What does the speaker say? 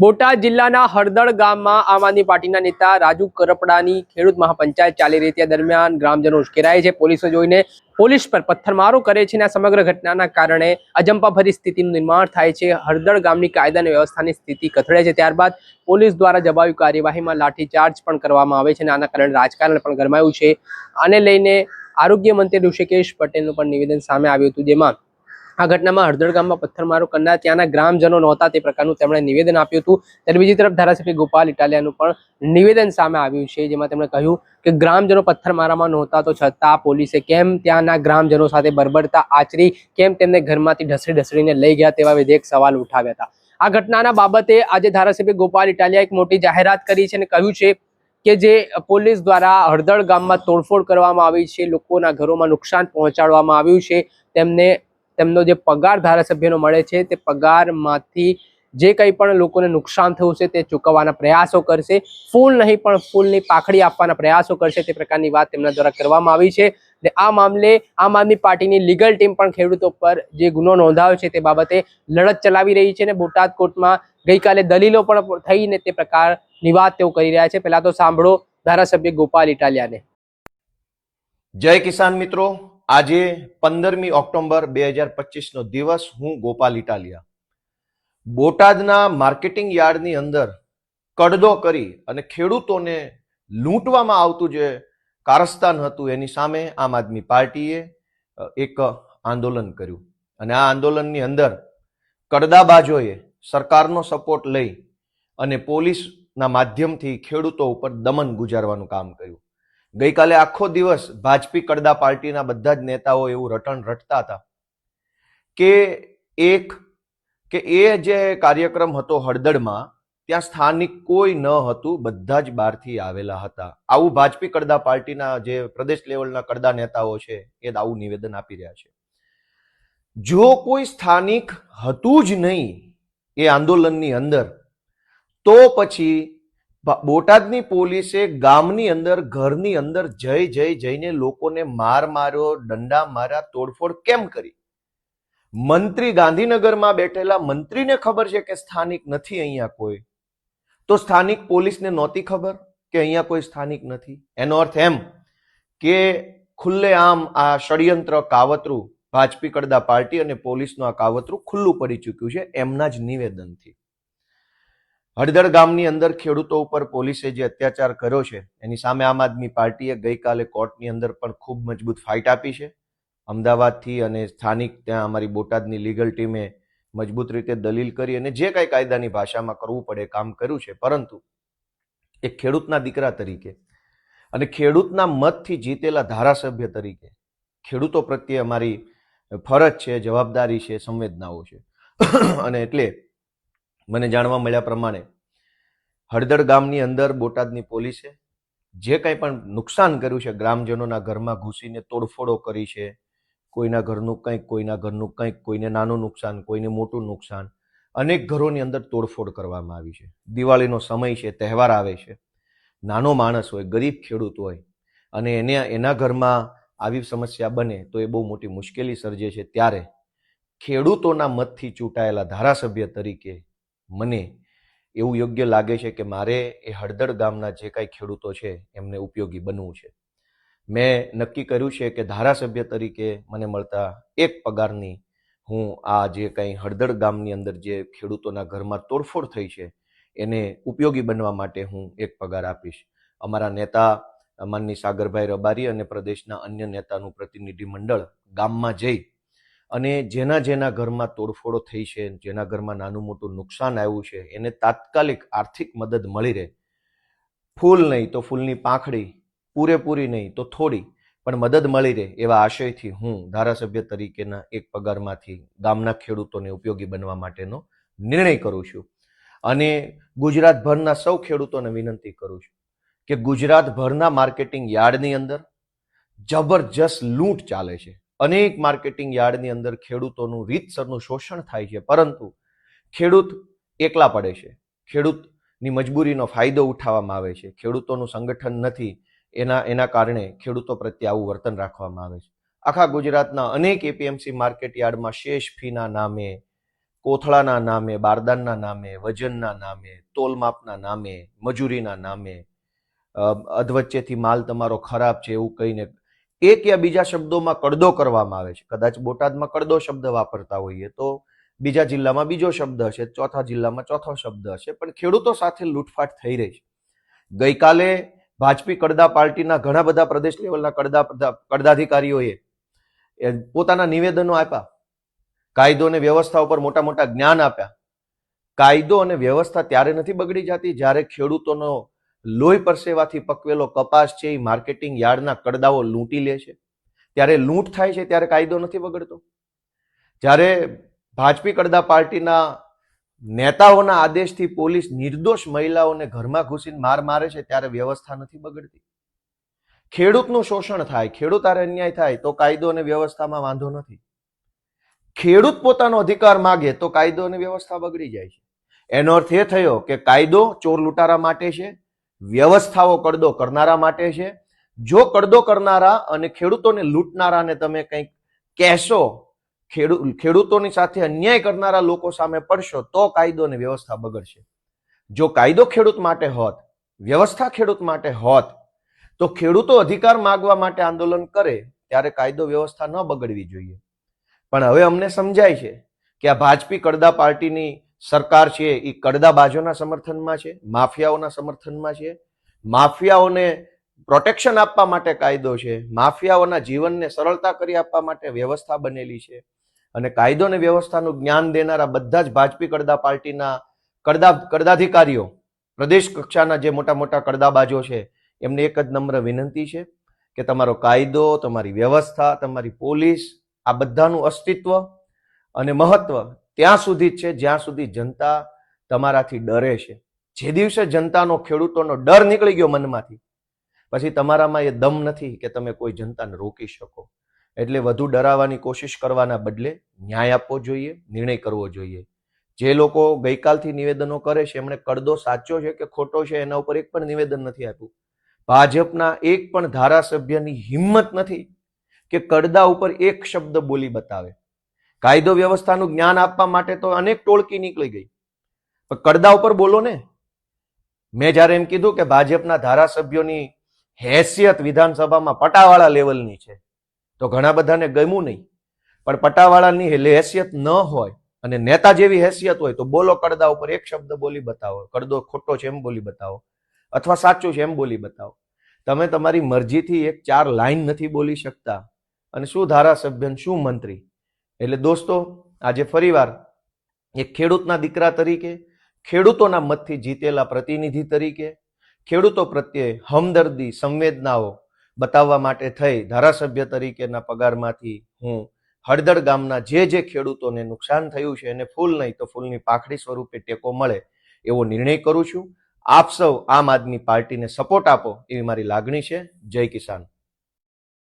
બોટાદ જિલ્લાના હળદળ ગામમાં આમ આદમી પાર્ટીના નેતા રાજુ કરપડાની ખેડૂત મહાપંચાયત ચાલી રહી તે દરમિયાન ગ્રામજનો ઉશ્કેરાય છે. પોલીસો જોઈને પોલીસ પર પથ્થરમારો કરે છે અને આ સમગ્ર ઘટનાના કારણે અજંપાભરી સ્થિતિનું નિર્માણ થાય છે. હળદળ ગામની કાયદા અને વ્યવસ્થાની સ્થિતિ કથળે છે. ત્યારબાદ પોલીસ દ્વારા જવાબી કાર્યવાહીમાં લાઠીચાર્જ પણ કરવામાં આવે છે અને આના કારણે રાજકારણ પણ ગરમાયું છે. આને લઈને આરોગ્ય મંત્રી ઋષિકેશ પટેલનું પણ નિવેદન સામે આવ્યું હતું, જેમાં આ ઘટનામાં હળદળ ગામમાં પથ્થરમારો કરનાર ત્યાંના ગ્રામજનો નહોતા તે પ્રકારનું તેમણે નિવેદન આપ્યું હતું. ત્યારે બીજી તરફ ધારાસભ્ય ગોપાલ ઇટાલિયાનું પણ નિવેદન સામે આવ્યું છે, જેમાં તેમણે કહ્યું કે ગ્રામજનો પથ્થરમારામાં નહોતા તો છતાં પોલીસે કેમ ત્યાંના ગ્રામજનો સાથે બરબરતા આચરી, કેમ તેમને ઘરમાંથી ઢસડી ઢસડીને લઈ ગયા તેવા વિધેયક સવાલ ઉઠાવ્યા હતા. આ ઘટનાના બાબતે આજે ધારાસભ્ય ગોપાલ ઇટાલિયા એક મોટી જાહેરાત કરી છે અને કહ્યું છે કે જે પોલીસ દ્વારા હળદળ ગામમાં તોડફોડ કરવામાં આવી છે, લોકોના ઘરોમાં નુકસાન પહોંચાડવામાં આવ્યું છે, તેમને તેમનો જે પગાર ધારાસભ્યનો મળે છે, તે પગારમાંથી જે કંઈ પણ લોકોને નુકસાન થયું છે, તે ચૂકવવાના પ્રયાસો કરશે. ફૂલ નહીં, પણ ફૂલની પાખડી આપવાના પ્રયાસો કરશે, તે પ્રકારની વાત તેમના દ્વારા કરવામાં આવી છે. અને આ મામલે, આમ આદમી પાર્ટીની લીગલ ટીમ પણ ખેડૂતો પર જે ગુનો નોંધાયો છે, તે બાબતે લડત ચલાવી રહી છે અને બોટાદ કોર્ટમાં ગઈકાલે દલીલો પણ થઈને તે પ્રકારની વાત તેઓ કરી રહ્યા છે. પહેલા તો સાંભળો ધારાસભ્ય ગોપાલ ઇટાલિયાને. જય કિસાન મિત્રો આજે પંદરમી ઓક્ટોબર બે હજાર પચીસનો દિવસ હું ગોપાલ ઇટાલિયા. બોટાદના માર્કેટિંગ યાર્ડની અંદર કડદો કરી અને ખેડૂતોને લૂંટવામાં આવતું જે કારસ્તાન હતું, એની સામે આમ આદમી પાર્ટીએ એક આંદોલન કર્યું. અને આ આંદોલનની અંદર કડદાબાજોએ સરકારનો સપોર્ટ લઈ અને પોલીસના માધ્યમથી ખેડૂતો ઉપર દમન ગુજારવાનું કામ કર્યું. ગઈકાલે આખો દિવસ ભાજપી કડદા પાર્ટીના બધા જ નેતાઓ એવું રટણ રટતા હતા કે એક, કે એ જે કાર્યક્રમ હતો હળદળમાં ત્યાં સ્થાનિક કોઈ ન હતું, બધા જ બહારથી આવેલા હતા. આવું ભાજપી કડદા પાર્ટીના જે પ્રદેશ લેવલના કડદા નેતાઓ છે, એ આવું નિવેદન આપી રહ્યા છે. જો કોઈ સ્થાનિક હતું જ નહીં એ આંદોલનની અંદર, તો પછી બોટાદની પોલીસે ગામની અંદર, ઘરની અંદર જઈ જઈ, જઈને લોકોને માર માર્યો, દંડા માર્યા, તોડફોડ કેમ કરી? મંત્રી ગાંધીનગરમાં બેઠેલા, મંત્રીને ખબર છે કે સ્થાનિક નથી અહીંયા કોઈ? તો સ્થાનિક પોલીસને નહોતી ખબર કે અહીંયા કોઈ સ્થાનિક નથી? એનો અર્થ એમ કે ખુલ્લે આમ આ ષડયંત્ર કાવતરું, ભાજપી કડદા પાર્ટી અને પોલીસનું આ કાવતરું ખુલ્લું પડી ચૂક્યું છે, એમના જ નિવેદનથી. હળદર ગામની અંદર ખેડૂતો ઉપર પોલીસે જે અત્યાચાર કર્યો છે, એની સામે આમ આદમી પાર્ટીએ ગઈકાલે કોર્ટની અંદર પણ ખૂબ મજબૂત ફાઇટ આપી છે. અમદાવાદથી અને સ્થાનિક ત્યાં અમારી બોટાદની લીગલ ટીમે મજબૂત રીતે દલીલ કરી અને જે કાંઈ કાયદાની ભાષામાં કરવું પડે કામ કર્યું છે, પરંતુ એક ખેડૂતના દીકરા તરીકે અને ખેડૂતના મતથી જીતેલા ધારાસભ્ય તરીકે ખેડૂતો પ્રત્યે અમારી ફરજ છે, જવાબદારી છે, સંવેદનાઓ છે. અને એટલે મને જાણવા મળ્યા પ્રમાણે હળદર ગામની અંદર બોટાદની પોલીસે જે કંઈ પણ નુકસાન કર્યું છે, ગ્રામજનોના ઘરમાં ઘૂસીને તોડફોડો કરી છે, કોઈના ઘરનું કંઈક, કોઈના ઘરનું કંઈક, કોઈને નાનું નુકસાન, કોઈને મોટું નુકસાન, અનેક ઘરોની અંદર તોડફોડ કરવામાં આવી છે. દિવાળીનો સમય છે, તહેવાર આવે છે, નાનો માણસ હોય, ગરીબ ખેડૂત હોય, અને એને, એના ઘરમાં આવી સમસ્યા બને તો એ બહુ મોટી મુશ્કેલી સર્જે છે. ત્યારે ખેડૂતોના મતથી ચૂંટાયેલા ધારાસભ્ય તરીકે મને એવું યોગ્ય લાગે છે કે મારે એ હળદળ ગામના જે કાંઈ ખેડૂતો છે, એમને ઉપયોગી બનવું છે. મેં નક્કી કર્યું છે કે ધારાસભ્ય તરીકે મને મળતા એક પગારની હું આ જે કંઈ હળદળ ગામની અંદર જે ખેડૂતોના ઘરમાં તોડફોડ થઈ છે, એને ઉપયોગી બનવા માટે હું એક પગાર આપીશ. અમારા નેતા માનની સાગરભાઈ રબારી અને પ્રદેશના અન્ય નેતાનું પ્રતિનિધિમંડળ ગામમાં જઈ અને જેના જેના ઘરમાં તોડફોડો થઈ છે, જેના ઘરમાં નાનું મોટું નુકસાન આવ્યું છે, એને તાત્કાલિક આર્થિક મદદ મળી રહે. ફૂલ નહીં તો ફૂલની પાંખડી, પૂરેપૂરી નહીં તો થોડી, પણ મદદ મળી રહે એવા આશયથી હું ધારાસભ્ય તરીકેના એક પગારમાંથી ગામના ખેડૂતોને ઉપયોગી બનવા માટેનો નિર્ણય કરું છું. અને ગુજરાતભરના સૌ ખેડૂતોને વિનંતી કરું છું કે ગુજરાતભરના માર્કેટિંગ યાર્ડની અંદર જબરજસ્ત લૂંટ ચાલે છે. અનેક માર્કેટિંગ યાર્ડની અંદર ખેડૂતોનું રીતસરનું શોષણ થાય છે, પરંતુ ખેડૂત એકલા પડે છે. ખેડૂતની મજબૂરીનો ફાયદો ઉઠાવવામાં આવે છે. ખેડૂતોનું સંગઠન નથી, એના એના કારણે ખેડૂતો પ્રત્યે આવું વર્તન રાખવામાં આવે છે. આખા ગુજરાતના અનેક એપીએમસી માર્કેટ યાર્ડમાં શેષ ફીના નામે, કોથળાના નામે, બારદાનના નામે, વજનના નામે, તોલમાપના નામે, મજૂરીના નામે અધવચ્ચેથી માલ તમારો ખરાબ છે એવું કહીને એક યા બીજા શબ્દોમાં કડદો કરવામાં આવે છે. કદાચ બોટાદમાં કડદો શબ્દ વાપરતા હોઈએ તો બીજા જિલ્લામાં બીજો શબ્દ હશે, ચોથા જિલ્લામાં ચોથો શબ્દ હશે, પણ ખેડૂતો સાથે લૂંટફાટ થઈ રહી છે. ગઈકાલે ભાજપી કડદા પાર્ટીના ઘણા બધા પ્રદેશ લેવલના કડદા કડદાધિકારીઓએ પોતાના નિવેદનો આપ્યા. કાયદો અને વ્યવસ્થા ઉપર મોટા મોટા જ્ઞાન આપ્યા. કાયદો અને વ્યવસ્થા ત્યારે નથી બગડી જતી જ્યારે ખેડૂતોનો લોહી પરસેવાથી પકવેલો કપાસ છે એ માર્કેટિંગ યાર્ડના કડદાઓ લૂંટી લે છે. ત્યારે લૂંટ થાય છે ત્યારે કાયદો નથી બગડતો જ્યારે ભાજપી કડદા પાર્ટીના નેતાઓના આદેશથી પોલીસ નિર્દોષ મહિલાઓને ઘરમાં ઘૂસીને માર મારે છે ત્યારે વ્યવસ્થા નથી બગડતી. ખેડૂતનું શોષણ થાય, ખેડૂત આરે અન્યાય થાય તો કાયદો અને વ્યવસ્થામાં વાંધો નથી. ખેડૂત પોતાનો અધિકાર માગે તો કાયદો અને વ્યવસ્થા બગડી જાય છે. એનો અર્થ એ થયો કે કાયદો ચોર લૂંટારા માટે છે વ્યવસ્થાઓ કડદો કરનારા માટે છે. જો કડદો કરનારા અને ખેડૂતોને લૂંટનારાને તમે કંઈક કહેશો, ખેડૂ, ખેડૂતોની સાથે અન્યાય કરનારા લોકો સામે પડશો, તો કાયદો અને વ્યવસ્થા બગડશે. જો કાયદો ખેડૂત માટે હોત, વ્યવસ્થા ખેડૂત માટે હોત, તો ખેડૂતો અધિકાર માગવા માટે આંદોલન કરે ત્યારે કાયદો વ્યવસ્થા ન બગડવી જોઈએ. પણ હવે અમને સમજાય છે કે આ ભાજપી કડદા પાર્ટીની સરકાર છે એ કડદા બાજોના સમર્થનમાં છે, માફિયાઓના સમર્થનમાં છે. માફિયાઓને પ્રોટેક્શન આપવા માટે કાયદો છે. માફિયાઓના જીવનને સરળતા કરી આપવા માટે વ્યવસ્થા બનેલી છે. અને કાયદો અને વ્યવસ્થાનું જ્ઞાન દેનારા બધા જ ભાજપી કડદા પાર્ટીના કડદા, કડદાધિકારીઓ, પ્રદેશ કક્ષાના જે મોટા મોટા કડદાબાજો છે, એમને એક જ નમ્ર વિનંતી છે કે તમારો કાયદો, તમારી વ્યવસ્થા, તમારી પોલીસ, આ બધાનું અસ્તિત્વ અને મહત્વ ત્યાં સુધી જ છે, જ્યાં સુધી જનતા તમારાથી ડરે છે. જે દિવસે જનતાનો ખેડૂતોનો ડર નીકળી ગયો મનમાંથી, પછી તમારામાં એ દમ નથી કે તમે કોઈ જનતાને રોકી શકો. એટલે વધુ ડરાવવાની કોશિશ કરવાના બદલે ન્યાય આપવો જોઈએ, નિર્ણય કરવો જોઈએ. જે લોકો ગઈકાલથી નિવેદનો કરે છે, એમણે કડદો સાચો છે કે ખોટો છે, એના ઉપર એક પણ નિવેદન નથી આપ્યું. ભાજપના એક પણ ધારાસભ્યની હિંમત નથી કે કડદા ઉપર એક શબ્દ બોલી બતાવે. કાયદો વ્યવસ્થાનું જ્ઞાન આપવા માટે તો અનેક ટોળકી નીકળી ગઈ. પણ કડદા ઉપર બોલો ને. મેં જ્યારે એમ કીધું કે ભાજપના ધારાસભ્યોની હેસિયત વિધાનસભામાં પટાવાળા લેવલની છે, તો ઘણા બધાને ગમ્યું નહીં. પણ પટાવાળાની હેસિયત ન હોય અને નેતા જેવી હેસિયત હોય તો બોલો કડદા ઉપર એક શબ્દ બોલી બતાવો. કડદો ખોટો છે એમ બોલી બતાવો. અથવા સાચું છે એમ બોલી બતાવો. તમે તમારી મરજીથી એક ચાર લાઈન નથી બોલી શકતા. અને શું ધારાસભ્ય શું મંત્રી? એટલે દોસ્તો, આજે ફરીવાર એક ખેડૂતના દીકરા તરીકે, ખેડૂતોના મતથી જીતેલા પ્રતિનિધિ તરીકે, ખેડૂતો પ્રત્યે હમદર્દી, સંવેદનાઓ બતાવવા માટે થઈ ધારાસભ્ય તરીકેના પગારમાંથી હું હળદર ગામના જે જે ખેડૂતોને નુકસાન થયું છે, એને ફૂલ નહીં તો ફૂલની પાખડી સ્વરૂપે ટેકો મળે એવો નિર્ણય કરું છું. આપ સૌ આમ આદમી પાર્ટીને સપોર્ટ આપો એવી મારી લાગણી છે. જય કિસાન.